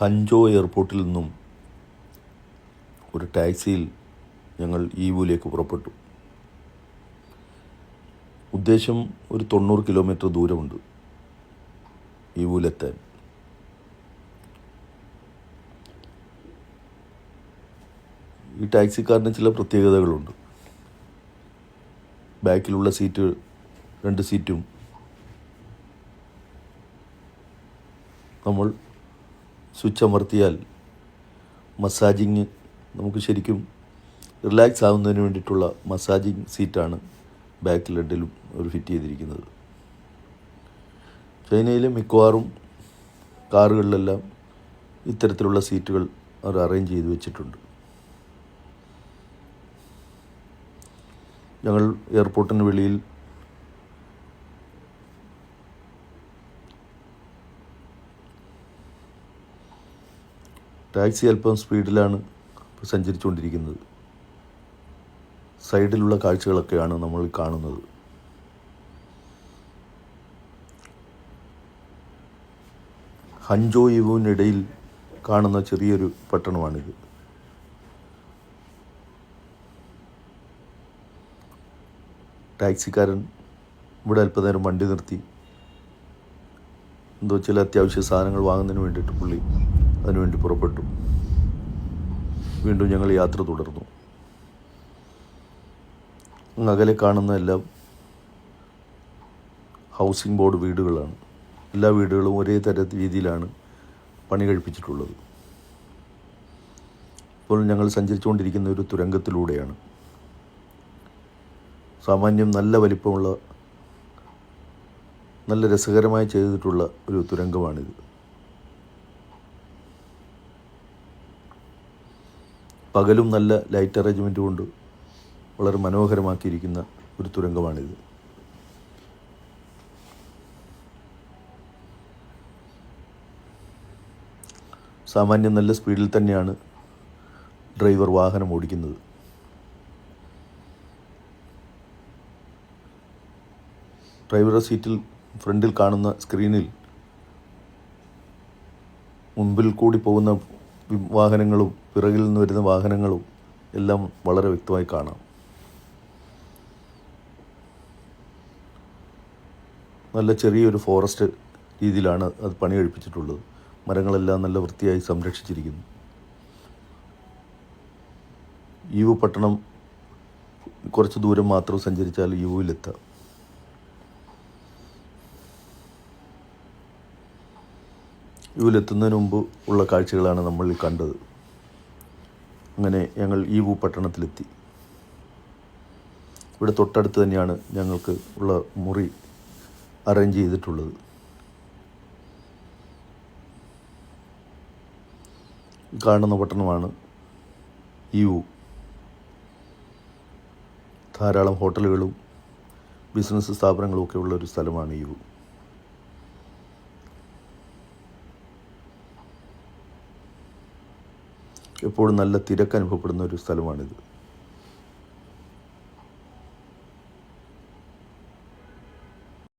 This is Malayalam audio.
ഹഞ്ചോ എയർപോർട്ടിൽ നിന്നും ഒരു ടാക്സിയിൽ ഞങ്ങൾ ഈവുവിലേക്ക് പുറപ്പെട്ടു. ഉദ്ദേശം ഒരു തൊണ്ണൂറ് കിലോമീറ്റർ ദൂരമുണ്ട് ഈവുവിലെത്താൻ. ഈ ടാക്സിക്കാരന് ചില പ്രത്യേകതകളുണ്ട്. ബാക്കിലുള്ള സീറ്റ് രണ്ട് സീറ്റും നമ്മൾ സ്വിച്ച് അമർത്തിയാൽ മസാജിങ് നമുക്ക് ശരിക്കും റിലാക്സ് ആവുന്നതിന് വേണ്ടിയിട്ടുള്ള മസാജിങ് സീറ്റാണ് ബാക്കിൽ ലെഡിലും അവർ ഫിറ്റ് ചെയ്തിരിക്കുന്നത്. ചൈനയിലെ മിക്കവാറും കാറുകളിലെല്ലാം ഇത്തരത്തിലുള്ള സീറ്റുകൾ അവർ അറേഞ്ച് ചെയ്ത് വെച്ചിട്ടുണ്ട്. ഞങ്ങൾ എയർപോർട്ടിന് വെളിയിൽ ടാക്സി അല്പം സ്പീഡിലാണ് സഞ്ചരിച്ചുകൊണ്ടിരിക്കുന്നത്. സൈഡിലുള്ള കാഴ്ചകളൊക്കെയാണ് നമ്മൾ കാണുന്നത്. ഹഞ്ചോ യുവിനിടയിൽ കാണുന്ന ചെറിയൊരു പട്ടണമാണിത്. ടാക്സിക്കാരൻ ഇവിടെ അല്പനേരം വണ്ടി നിർത്തി. എന്തോ ചില അത്യാവശ്യ സാധനങ്ങൾ വാങ്ങുന്നതിന് വേണ്ടിയിട്ട് പുള്ളി അതിനുവേണ്ടി പുറപ്പെട്ടു. വീണ്ടും ഞങ്ങൾ യാത്ര തുടർന്നു. അകലെ കാണുന്ന എല്ലാം ഹൗസിംഗ് ബോർഡ് വീടുകളാണ്. എല്ലാ വീടുകളും ഒരേ തര രീതിയിലാണ് പണി കഴിപ്പിച്ചിട്ടുള്ളത്. ഇപ്പോൾ ഞങ്ങൾ സഞ്ചരിച്ചുകൊണ്ടിരിക്കുന്ന ഒരു തുരങ്കത്തിലൂടെയാണ്. സാമാന്യം നല്ല വലിപ്പമുള്ള നല്ല രസകരമായി ചെയ്തിട്ടുള്ള ഒരു തുരങ്കമാണിത്. പകലും നല്ല ലൈറ്റ് അറേഞ്ച്മെന്റ് കൊണ്ട് വളരെ മനോഹരമാക്കിയിരിക്കുന്ന ഒരു തുരങ്കമാണിത്. സാമാന്യം നല്ല സ്പീഡിൽ തന്നെയാണ് ഡ്രൈവർ വാഹനം ഓടിക്കുന്നത്. ഡ്രൈവറുടെ സീറ്റിൽ ഫ്രണ്ടിൽ കാണുന്ന സ്ക്രീനിൽ മുൻപിൽ കൂടി പോകുന്ന വാഹനങ്ങളും പിറകിൽ നിന്ന് വരുന്ന വാഹനങ്ങളും എല്ലാം വളരെ വ്യക്തമായി കാണാം. നല്ല ചെറിയൊരു ഫോറസ്റ്റ് രീതിയിലാണ് അത് പണി കഴിപ്പിച്ചിട്ടുള്ളത് മരങ്ങളെല്ലാം നല്ല വൃത്തിയായി സംരക്ഷിച്ചിരിക്കുന്നു. ഈവ് പട്ടണം കുറച്ച് ദൂരം മാത്രം സഞ്ചരിച്ചാൽ ഈവുവിലെത്താം യുവിലെത്തുന്നതിന് മുമ്പ് ഉള്ള കാഴ്ചകളാണ് നമ്മൾ കണ്ടത്. അങ്ങനെ ഞങ്ങൾ ഈവു പട്ടണത്തിലെത്തി ഇവിടെ തൊട്ടടുത്ത് തന്നെയാണ് ഞങ്ങൾക്ക് ഉള്ള മുറി അറേഞ്ച് ചെയ്തിട്ടുള്ളത്. കാണുന്ന പട്ടണമാണ് യു ധാരാളം ഹോട്ടലുകളും ബിസിനസ് സ്ഥാപനങ്ങളും ഒക്കെ ഉള്ള ഒരു സ്ഥലമാണ് ഈവു എപ്പോഴും നല്ല തിരക്ക് അനുഭവപ്പെടുന്ന ഒരു സ്ഥലമാണിത്.